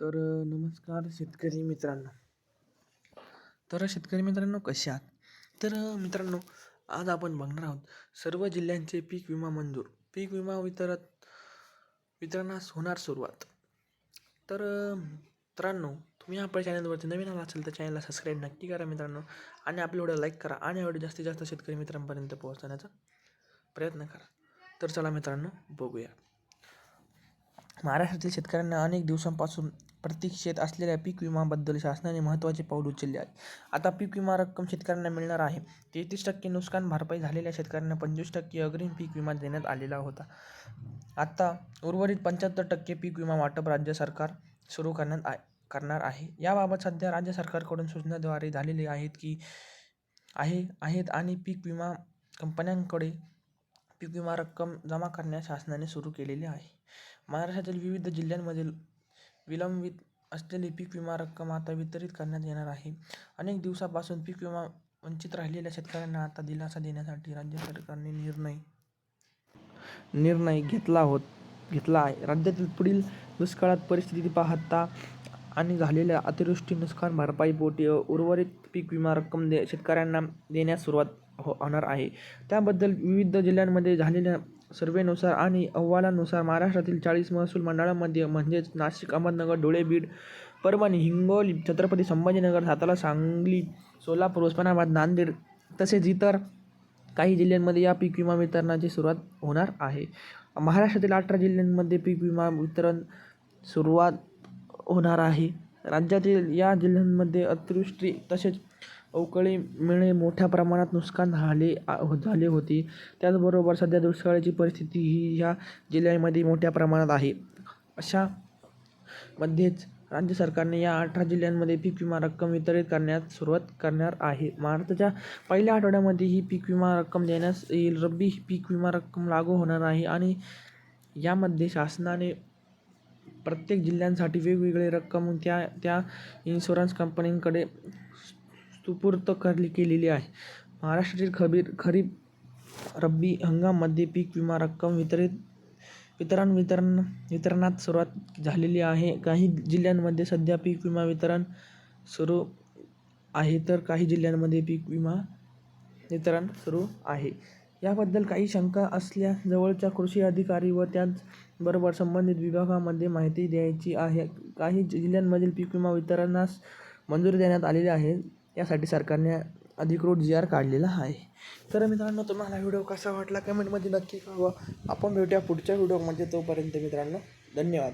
तर नमस्कार शेतकरी मित्रांनो. तर शेतकरी मित्रांनो कसे आहात? तर मित्रांनो आज आपण बघणार आहोत सर्व जिल्ह्यांचे पीक विमा मंजूर. पीक विमा वितरत वितरणास होणार सुरुवात. तर मित्रांनो तुम्ही आपल्या चॅनलवरती नवीन आला असेल तर चॅनलला सबस्क्राईब नक्की करा मित्रांनो आणि आपल्या व्हिडिओ लाईक करा आणि व्हिडिओ जास्तीत जास्त शेतकरी मित्रांपर्यंत पोहोचवण्याचा प्रयत्न करा. तर चला मित्रांनो बघूया. महाराष्ट्रातील शेतकऱ्यांना अनेक दिवसांपासून प्रतीक्षेत असलेल्या पीक विमाबद्दल शासनाने महत्त्वाचे पाऊल उचलले आहे. आता पीक विमा रक्कम शेतकऱ्यांना मिळणार आहे. तेहतीस टक्के नुकसान भरपाई झालेल्या शेतकऱ्यांना पंचवीस टक्के अग्रिम पीक विमा देण्यात आलेला होता. आता उर्वरित पंच्याहत्तर टक्के पीक विमा वाटप राज्य सरकार सुरू करण्यात आ करणार आहे. याबाबत सध्या राज्य सरकारकडून सूचनाद्वारे झालेले आहेत की आहे आहेत आणि पीक विमा कंपन्यांकडे पीक विमा रक्कम जमा करण्यास शासनाने सुरू केलेले आहे. महाराष्ट्रातील विविध जिल्ह्यांमधील विलंबित असलेली पीक विमा रक्कम आता वितरित करण्यात येणार आहे. अनेक दिवसापासून पीक विमा वंचित राहिलेल्या शेतकऱ्यांना आता दिलासा देण्यासाठी राज्य सरकारने निर्णय निर्णय घेतला होत घेतला आहे. राज्यातील पुढील दुष्काळात परिस्थिती पाहता आणि झालेल्या अतिवृष्टी नुकसान भरपाईपोटी उर्वरित पीक विमा रक्कम दे शेतकऱ्यांना देण्यास सुरुवात हो होणार आहे. त्याबद्दल विविध जिल्ह्यांमध्ये झालेल्या सर्वेनुसार आणि अहवालानुसार महाराष्ट्रातील चाळीस महसूल मंडळांमध्ये म्हणजेच नाशिक अहमदनगर धुळे बीड परभणी हिंगोली छत्रपती संभाजीनगर सातारा सांगली सोलापूर उस्मानाबाद नांदेड तसेच इतर काही जिल्ह्यांमध्ये या पीक विमा वितरणाची सुरुवात होणार आहे. महाराष्ट्रातील अठरा जिल्ह्यांमध्ये पीक विमा वितरण सुरुवात होणार आहे. राज्यातील या जिल्ह्यांमध्ये अतिवृष्टी तसेच अवकाळीमुळे मोठ्या प्रमाणात नुकसान झाले झाले होते. त्याचबरोबर सध्या दुष्काळाची परिस्थिती ही ह्या जिल्ह्यामध्ये मोठ्या प्रमाणात आहे. अशा मध्येच राज्य सरकारने या अठरा जिल्ह्यांमध्ये पीक विमा रक्कम वितरित करण्यास सुरुवात करणार आहे. महाराष्ट्राच्या पहिल्या आठवड्यामध्ये ही पीक विमा रक्कम देण्यास येईल. रब्बी पीक विमा रक्कम लागू होणार आहे आणि यामध्ये शासनाने प्रत्येक जिल्ह्यांसाठी वेगवेगळी रक्कम त्या त्या इन्शुरन्स कंपनींकडे सुपूर्त करली केलेली आहे. महाराष्ट्रातील खबीर खरीप रब्बी हंगामामध्ये पीक विमा रक्कम वितरित वितरण वितरण वितरणात सुरुवात झालेली आहे. काही जिल्ह्यांमध्ये सध्या पीक विमा वितरण सुरू आहे तर काही जिल्ह्यांमध्ये पीक विमा वितरण सुरू आहे. याबद्दल काही शंका असल्यास जवळच्या कृषी अधिकारी व त्याचबरोबर संबंधित विभागामध्ये माहिती द्यायची आहे. काही जिल्ह्यांमधील पीक विमा वितरणास मंजुरी देण्यात आलेली आहे. यासाठी सरकारने अधिकृत जी आर काढलेला आहे. तर मित्रांनो तुम्हाला व्हिडिओ कसा वाटला? कमेंटमध्ये नक्की कळवा. आपण भेटूया पुढच्या व्हिडिओमध्ये. तोपर्यंत मित्रांनो धन्यवाद.